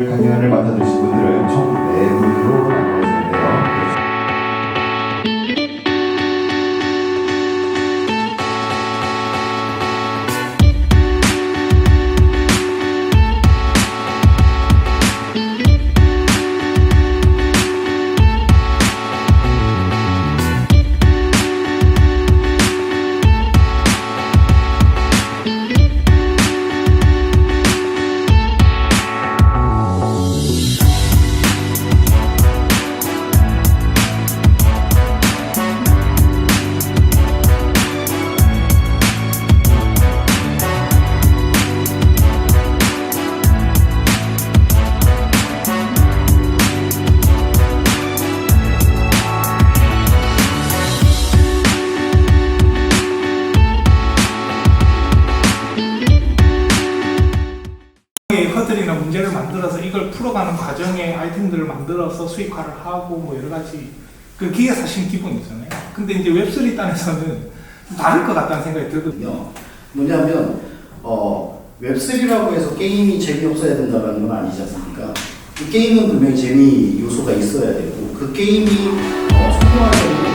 강연을 맡아주신 분들은 허들이나 문제를 만들어서 이걸 풀어가는 과정에 아이템들을 만들어서 수익화를 하고 뭐 여러 가지 그 그게 사실 기본이잖아요. 근데 이제 웹3 단에서는 다를 것 같다는 생각이 들거든요. 뭐냐면 어, 웹3라고 해서 게임이 재미없어야 된다는 건 아니지 않습니까? 그 게임은 분명히 재미 요소가 있어야 되고 그 게임이 어, 성공하려면